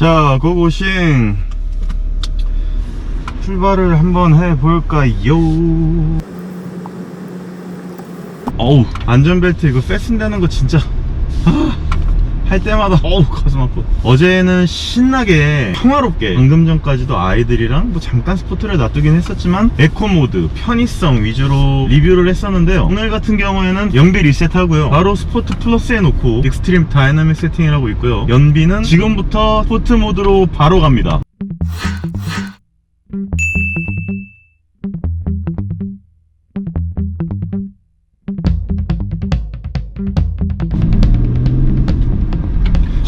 자, 고고싱 출발을 한번 해볼까요? 어우, 안전벨트 이거 패스된다는 거 진짜 할 때마다 어우 가슴 아파. 어제는 신나게 평화롭게 방금 전까지도 아이들이랑 뭐 잠깐 스포트를 놔두긴 했었지만 에코 모드 편의성 위주로 리뷰를 했었는데요. 오늘 같은 경우에는 연비 리셋하고요. 바로 스포트 플러스 해놓고 익스트림 다이나믹 세팅이라고 있고요. 연비는 지금부터 스포트 모드로 바로 갑니다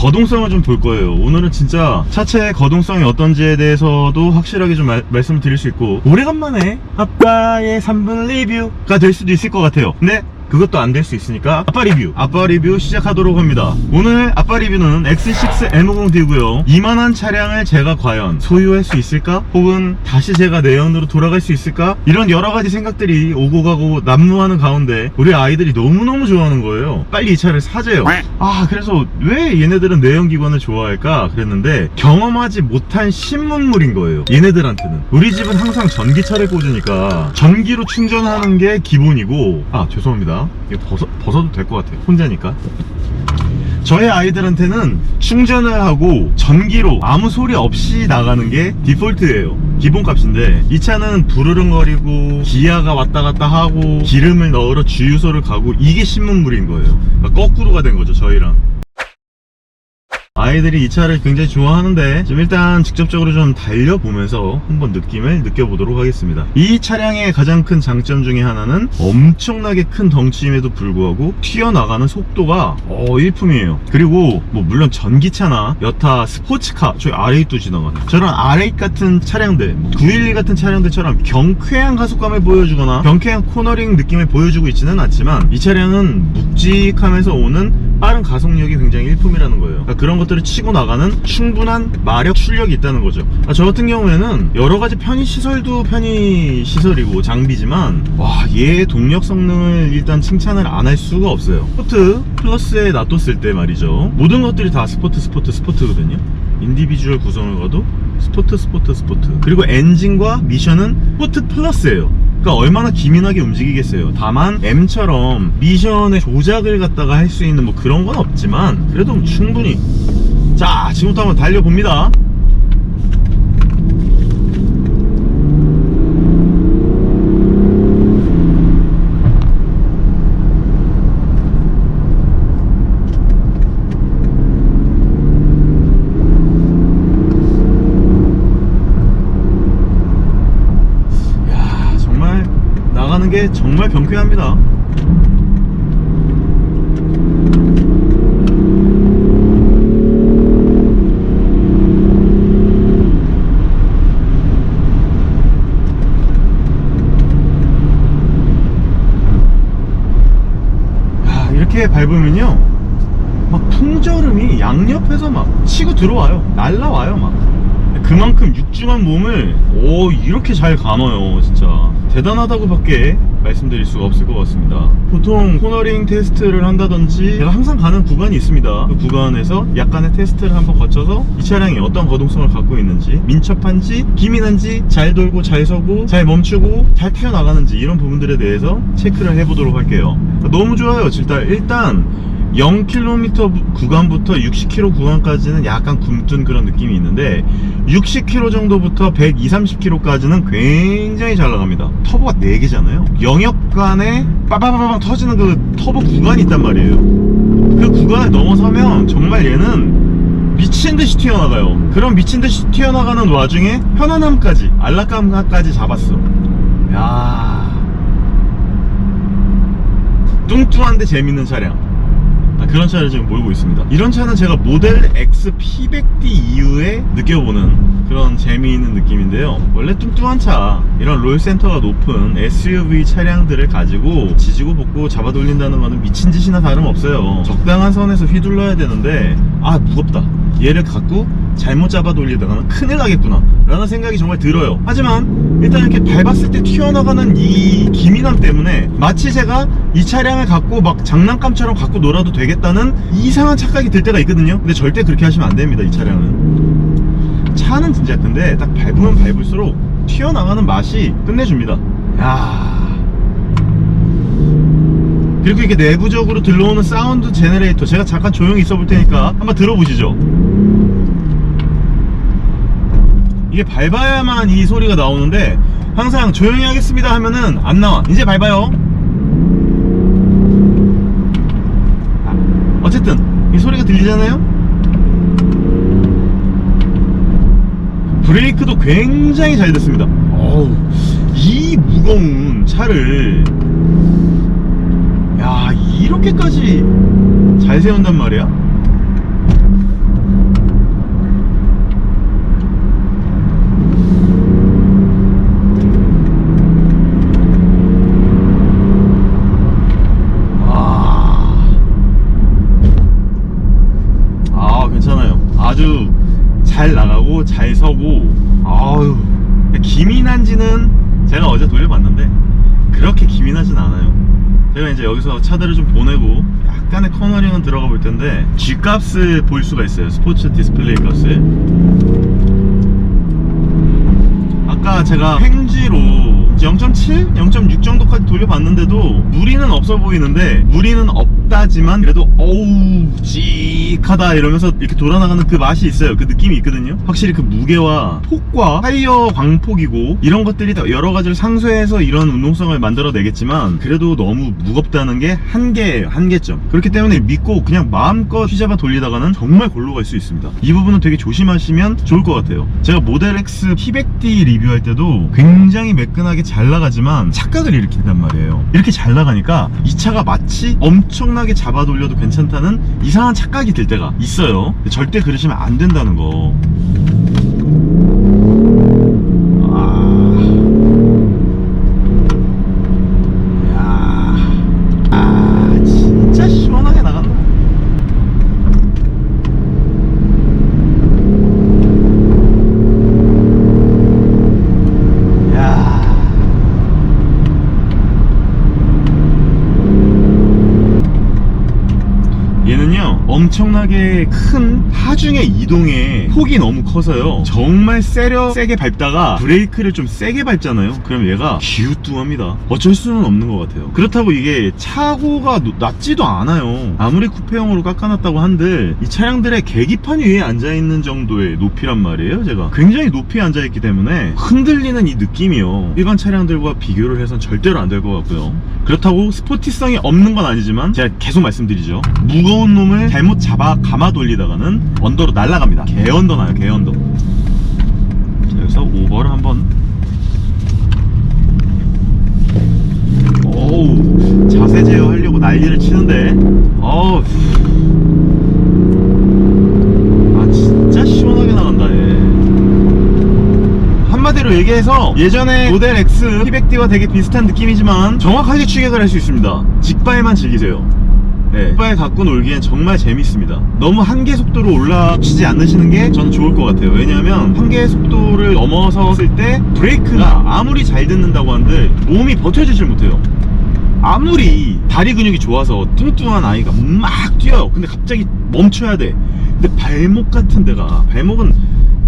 거동성을 좀 볼 거예요. 오늘은 진짜 차체의 거동성이 어떤지에 대해서도 확실하게 좀 말, 말씀을 드릴 수 있고 오래간만에 아빠의 3분 리뷰가 될 수도 있을 것 같아요. 근데 그것도 안 될 수 있으니까 아빠 리뷰 아빠 리뷰 시작하도록 합니다. 오늘 아빠 리뷰는 X6 M50D고요. 이만한 차량을 제가 과연 소유할 수 있을까? 혹은 다시 제가 내연으로 돌아갈 수 있을까? 이런 여러가지 생각들이 오고 가고 난무하는 가운데 우리 아이들이 너무너무 좋아하는 거예요. 빨리 이 차를 사재요. 아 그래서 왜 얘네들은 내연기관을 좋아할까 그랬는데 경험하지 못한 신문물인 거예요. 얘네들한테는. 우리 집은 항상 전기차를 꽂으니까 전기로 충전하는 게 기본이고. 아 죄송합니다 이거 벗어, 벗어도 될 것 같아요 혼자니까. 저희 아이들한테는 충전을 하고 전기로 아무 소리 없이 나가는 게 디폴트예요. 기본값인데 이 차는 부르릉거리고 기아가 왔다 갔다 하고 기름을 넣으러 주유소를 가고 이게 신문물인 거예요. 그러니까 거꾸로가 된 거죠 저희랑 아이들이 이 차를 굉장히 좋아하는데 좀 일단 직접적으로 좀 달려보면서 한번 느낌을 느껴보도록 하겠습니다. 이 차량의 가장 큰 장점 중에 하나는 엄청나게 큰 덩치임에도 불구하고 튀어나가는 속도가 어 일품이에요. 그리고 뭐 물론 전기차나 여타 스포츠카 저희 R8도 지나가는 저런 R8 같은 차량들 911 같은 차량들처럼 경쾌한 가속감을 보여주거나 경쾌한 코너링 느낌을 보여주고 있지는 않지만 이 차량은 묵직하면서 오는 빠른 가속력이 굉장히 일품이라는 거예요. 그러니까 그런 것들을 치고 나가는 충분한 마력 출력이 있다는 거죠. 아, 저 같은 경우에는 여러 가지 편의 시설도 편의 시설이고 장비지만 와, 얘의 동력 성능을 일단 칭찬을 안 할 수가 없어요. 스포트 플러스에 놔뒀을 때 말이죠. 모든 것들이 다 스포트 스포트 스포트거든요. 인디비주얼 구성을 가도 스포트 스포트 스포트 그리고 엔진과 미션은 스포트 플러스예요 그러니까 얼마나 기민하게 움직이겠어요 다만 M처럼 미션의 조작을 갖다가 할 수 있는 뭐 그런 건 없지만 그래도 충분히 자 지금부터 한번 달려봅니다. 야 정말 나가는 게 정말 경쾌합니다 야, 이렇게 밟으면요 막 풍절음이 양옆에서 막 치고 들어와요. 날라와요 막. 그만큼 육중한 몸을 오 이렇게 잘 감아요 진짜 대단하다고 밖에 말씀드릴 수가 없을 것 같습니다. 보통 코너링 테스트를 한다든지 제가 항상 가는 구간이 있습니다. 그 구간에서 약간의 테스트를 한번 거쳐서 이 차량이 어떤 거동성을 갖고 있는지 민첩한지 기민한지 잘 돌고 잘 서고 잘 멈추고 잘 튀어나가는지 이런 부분들에 대해서 체크를 해보도록 할게요. 너무 좋아요 일단 일단 0km 구간부터 60km 구간까지는 약간 굼뜬 그런 느낌이 있는데 60km 정도부터 120, 30km까지는 굉장히 잘 나갑니다. 터보가 4개잖아요. 영역간에 빠바바방 터지는 그 터보 구간이 있단 말이에요. 그 구간을 넘어서면 정말 얘는 미친듯이 튀어나가요. 그런 미친듯이 튀어나가는 와중에 편안함까지 안락감까지 잡았어. 야. 뚱뚱한데 재밌는 차량. 아, 그런 차를 지금 몰고 있습니다. 이런 차는 제가 모델 X P100D 이후에 느껴보는 그런 재미있는 느낌인데요. 원래 뚱뚱한 차, 이런 롤센터가 높은 SUV 차량들을 가지고 지지고 볶고 잡아 돌린다는 거는 미친 짓이나 다름없어요. 적당한 선에서 휘둘러야 되는데, 아, 무겁다. 얘를 갖고 잘못 잡아 돌리다가는 큰일 나겠구나. 라는 생각이 정말 들어요. 하지만, 일단 이렇게 밟았을 때 튀어나가는 이 기민함 때문에 마치 제가 이 차량을 갖고 막 장난감처럼 갖고 놀아도 되겠다 같다는 이상한 착각이 들 때가 있거든요 근데 절대 그렇게 하시면 안 됩니다 이 차량은 차는 진짜 근데 딱 밟으면 밟을수록 튀어나가는 맛이 끝내줍니다. 야. 그리고 이게 내부적으로 들러오는 사운드 제너레이터 제가 잠깐 조용히 있어 볼 테니까 한번 들어보시죠. 이게 밟아야만 이 소리가 나오는데 항상 조용히 하겠습니다 하면은 안 나와. 이제 밟아요. 아, 어쨌든 이 소리가 들리잖아요 브레이크도 굉장히 잘 됐습니다. 어우. 이 무거운 차를 야 이렇게까지 잘 세운단 말이야? 아, 아 괜찮아요. 아주 잘 나가고 잘 서고 아유 기민한지는 제가 어제 돌려봤는데 그렇게 기민하진 않아요. 제가 이제 여기서 차들을 좀 보내고 약간의 커너링은 들어가 볼 텐데 G 값을 볼 수가 있어요. 스포츠 디스플레이 값을. 아까 제가 횡지로 0.7, 0.6 정도 까지 돌려봤는데도 무리는 없어 보이는데 무리는 없다지만 그래도 어우 찌익하다 이러면서 이렇게 돌아나가는 그 맛이 있어요. 그 느낌이 있거든요. 확실히 그 무게와 폭과 타이어 광폭이고 이런 것들이 다 여러 가지를 상쇄해서 이런 운동성을 만들어내겠지만 그래도 너무 무겁다는 게 한계예요 한계점. 그렇기 때문에 믿고 그냥 마음껏 휘잡아 돌리다가는 정말 골로 갈 수 있습니다. 이 부분은 되게 조심하시면 좋을 것 같아요. 제가 모델 X P100D 리뷰할 때도 굉장히 매끈하게 잘 나가지만 착각을 일으킨단 말이에요 이렇게 잘 나가니까 이 차가 마치 엄청나게 잡아 돌려도 괜찮다는 이상한 착각이 들 때가 있어요. 절대 그러시면 안 된다는 거 아... 야... 아 진짜 시원하게 나간다 야. 얘는요 엄청나게 큰 하중의 이동의 폭이 너무 커서요. 정말 세려 세게 밟다가 브레이크를 좀 세게 밟잖아요. 그럼 얘가 기우뚱합니다. 어쩔 수는 없는 것 같아요. 그렇다고 이게 차고가 노- 낮지도 않아요. 아무리 쿠페형으로 깎아놨다고 한들 이 차량들의 계기판 위에 앉아있는 정도의 높이란 말이에요 제가. 굉장히 높이 앉아있기 때문에 흔들리는 이 느낌이요. 일반 차량들과 비교를 해선 절대로 안 될 것 같고요. 그렇다고 스포티성이 없는 건 아니지만 제가 계속 말씀드리죠. 무거운 놈을 잘못 잡아 감아 돌리다가는 언더로 날아갑니다. 개언더 나요 개언더. 자 여기서 오버를 한번. 오우 자세 제어하려고 난리를 치는데. 어우. 아 진짜 시원하게 나간다 얘. 한마디로 얘기해서 예전에 모델 X P100D와 되게 비슷한 느낌이지만 정확하게 추격을 할 수 있습니다. 직발만 즐기세요 네, 직발 갖고 놀기엔 정말 재밌습니다 너무 한계 속도로 올라치지 않으시는 게 저는 좋을 것 같아요 왜냐하면 한계 속도를 넘어섰을 때 브레이크가 아무리 잘 듣는다고 한들 몸이 버텨주질 못해요 아무리 다리 근육이 좋아서 뚱뚱한 아이가 막 뛰어요. 근데 갑자기 멈춰야 돼. 근데 발목 같은 데가 발목은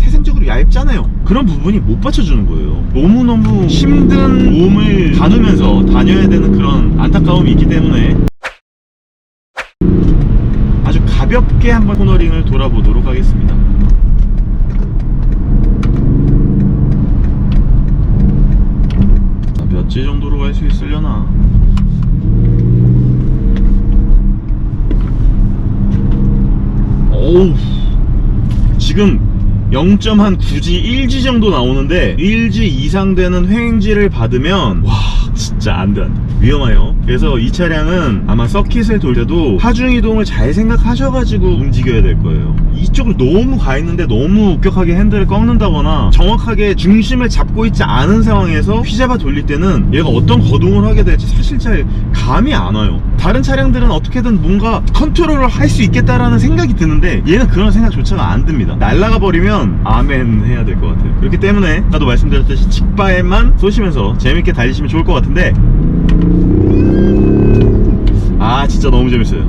태생적으로 얇잖아요. 그런 부분이 못 받쳐주는 거예요. 너무너무 힘든 몸을 가누면서 다녀야 되는 그런 안타까움이 있기 때문에 아주 가볍게 한번 코너링을 돌아보도록 하겠습니다. 몇 지 정도로 갈 수 있으려나? 오우 지금 0.9G 1G 정도 나오는데 1G 이상 되는 횡지를 받으면 와 진짜 안돼 안돼 위험해요. 그래서 이 차량은 아마 서킷을 돌 때도 하중 이동을 잘 생각하셔가지고 움직여야 될 거예요. 이쪽을 너무 가 있는데 너무 급격하게 핸들을 꺾는다거나 정확하게 중심을 잡고 있지 않은 상황에서 휘잡아 돌릴 때는 얘가 어떤 거동을 하게 될지 사실 잘 감이 안 와요. 다른 차량들은 어떻게든 뭔가 컨트롤을 할 수 있겠다라는 생각이 드는데 얘는 그런 생각조차가 안 듭니다. 날아가 버리면 아멘 해야 될 것 같아요. 그렇기 때문에 아까도 말씀드렸듯이 직바에만 쏘시면서 재밌게 달리시면 좋을 것 같은데 아 진짜 너무 재밌어요.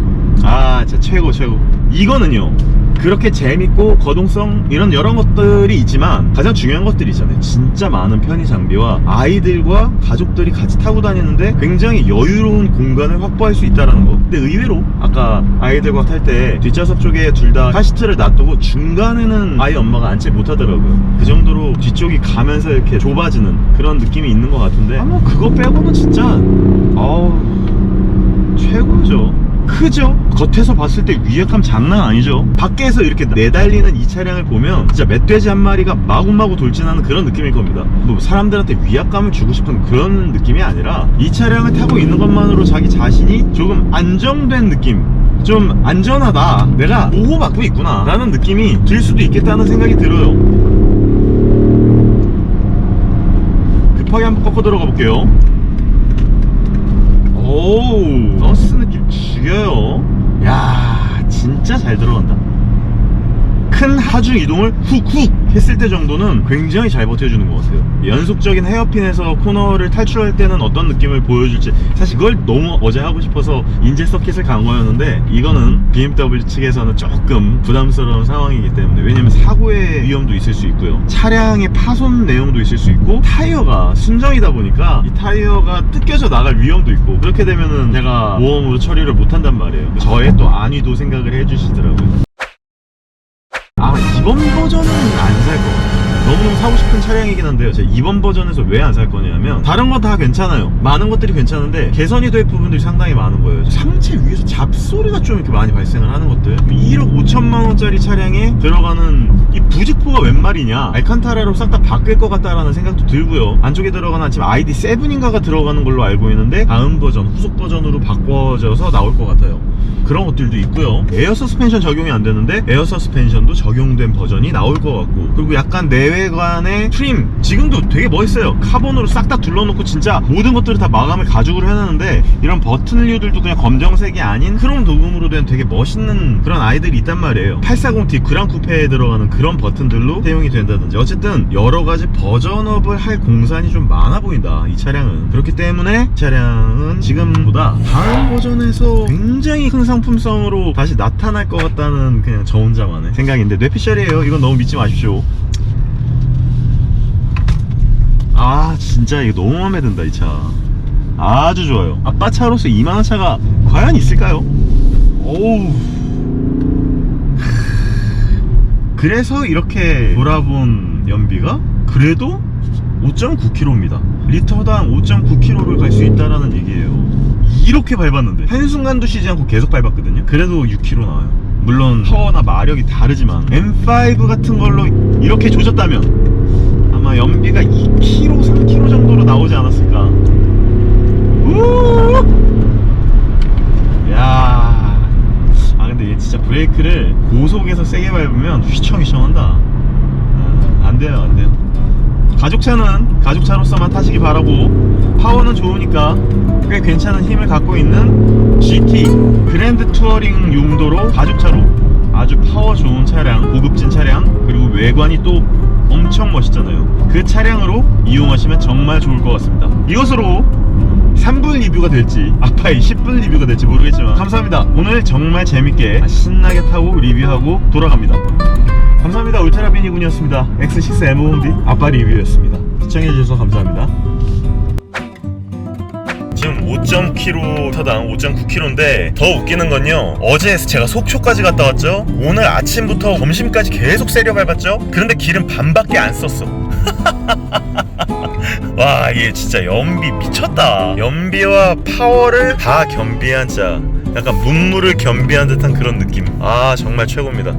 아 진짜 최고 최고. 이거는요 그렇게 재밌고 거동성 이런 여러 것들이 있지만 가장 중요한 것들이 있잖아요. 진짜 많은 편의 장비와 아이들과 가족들이 같이 타고 다니는데 굉장히 여유로운 공간을 확보할 수 있다는 거. 근데 의외로 아까 아이들과 탈 때 뒷좌석 쪽에 둘 다 카시트를 놔두고 중간에는 아이 엄마가 앉지 못하더라고요. 그 정도로 뒤쪽이 가면서 이렇게 좁아지는 그런 느낌이 있는 것 같은데. 아뭐 그거 빼고는 진짜 어우 최고죠. 크죠? 겉에서 봤을 때 위압감 장난 아니죠? 밖에서 이렇게 내달리는 이 차량을 보면 진짜 멧돼지 한 마리가 마구마구 돌진하는 그런 느낌일 겁니다. 뭐 사람들한테 위압감을 주고 싶은 그런 느낌이 아니라 이 차량을 타고 있는 것만으로 자기 자신이 조금 안정된 느낌 좀 안전하다 내가 보호받고 있구나 라는 느낌이 들 수도 있겠다는 생각이 들어요 급하게 한번 꺾어 들어가 볼게요 오우 버스 느낌 죽여요. 야 진짜 잘 들어간다 큰 하중 이동을 훅훅 했을 때 정도는 굉장히 잘 버텨주는 것 같아요. 연속적인 헤어핀에서 코너를 탈출할 때는 어떤 느낌을 보여줄지 사실 그걸 너무 어제 하고 싶어서 인제 서킷을 간 거였는데 이거는 BMW 측에서는 조금 부담스러운 상황이기 때문에 왜냐면 사고의 위험도 있을 수 있고요. 차량의 파손 내용도 있을 수 있고 타이어가 순정이다 보니까 이 타이어가 뜯겨져 나갈 위험도 있고 그렇게 되면은 제가 보험으로 처리를 못한단 말이에요. 저의 또 안위도 생각을 해주시더라고요. 아 이번 버전은 안 살 것 같아요. 너무너무 사고 싶은 차량이긴 한데요. 제가 이번 버전에서 왜 안 살 거냐면 다른 건다 괜찮아요. 많은 것들이 괜찮은데 개선이 될 부분들이 상당히 많은 거예요. 상체 위에서 잡소리가 좀 이렇게 많이 발생을 하는 것들. 1억 5천만 원짜리 차량에 들어가는 이 부직포가 웬 말이냐? 알칸타라로 싹 다 바뀔 것 같다라는 생각도 들고요. 안쪽에 들어가는 지금 아이디 7인가가 들어가는 걸로 알고 있는데 다음 버전 후속 버전으로 바꿔져서 나올 것 같아요 그런 것들도 있고요. 에어 서스펜션 적용이 안 되는데 에어 서스펜션도 적용된 버전이 나올 것 같고 그리고 약간 내외관의 트림 지금도 되게 멋있어요. 카본으로 싹 다 둘러놓고 진짜 모든 것들을 다 마감을 가죽으로 해놨는데 이런 버튼류들도 그냥 검정색이 아닌 크롬 도금으로 된 되게 멋있는 그런 아이들이 있단 말이에요. 840D 그랑 쿠페에 들어가는 그런 버튼들로 사용이 된다든지. 어쨌든 여러 가지 버전업을 할 공산이 좀 많아 보인다 이 차량은. 그렇기 때문에 이 차량은 지금보다 다음 버전에서 굉장히 큰 상품성으로 다시 나타날 것 같다는 그냥 저 혼자만의 생각인데 뇌피셜이에요 이건 너무 믿지 마십시오 아 진짜 이거 너무 마음에 든다 이 차 아주 좋아요 아빠 차로서 이만한 차가 과연 있을까요? 오우 그래서 이렇게 돌아본 연비가 그래도 5.9km입니다. 리터당 5.9km를 갈 수 있다라는 얘기예요. 이렇게 밟았는데 한순간도 쉬지 않고 계속 밟았거든요. 그래도 6km 나와요. 물론 파워나 마력이 다르지만 M5 같은 걸로 이렇게 조졌다면 아마 연비가 2km, 3km 정도로 나오지 않았을까. 우! 야. 아 근데 얘 진짜 브레이크를 고속에서 세게 밟으면 휘청휘청한다. 아, 안 돼요, 안 돼요. 가족차는 가족차로서만 타시기 바라고 파워는 좋으니까 꽤 괜찮은 힘을 갖고 있는 GT 그랜드 투어링 용도로 가족차로 아주 파워 좋은 차량, 고급진 차량 그리고 외관이 또 엄청 멋있잖아요. 그 차량으로 이용하시면 정말 좋을 것 같습니다. 이것으로 3분 리뷰가 될지 아빠의 10분 리뷰가 될지 모르겠지만 감사합니다. 오늘 정말 재밌게 신나게 타고 리뷰하고 돌아갑니다. 감사합니다. 울트라비니군이었습니다. X6 M5D 아빠 리뷰였습니다. 시청해주셔서 감사합니다 지금 5.km당 5.9km인데 더 웃기는 건요 어제 제가 속초까지 갔다 왔죠 오늘 아침부터 점심까지 계속 세려 밟았죠 그런데 기름 반밖에 안 썼어 와, 이게 진짜 연비 미쳤다. 연비와 파워를 다 겸비한 자. 약간 문물을 겸비한 듯한 그런 느낌. 아, 정말 최고입니다.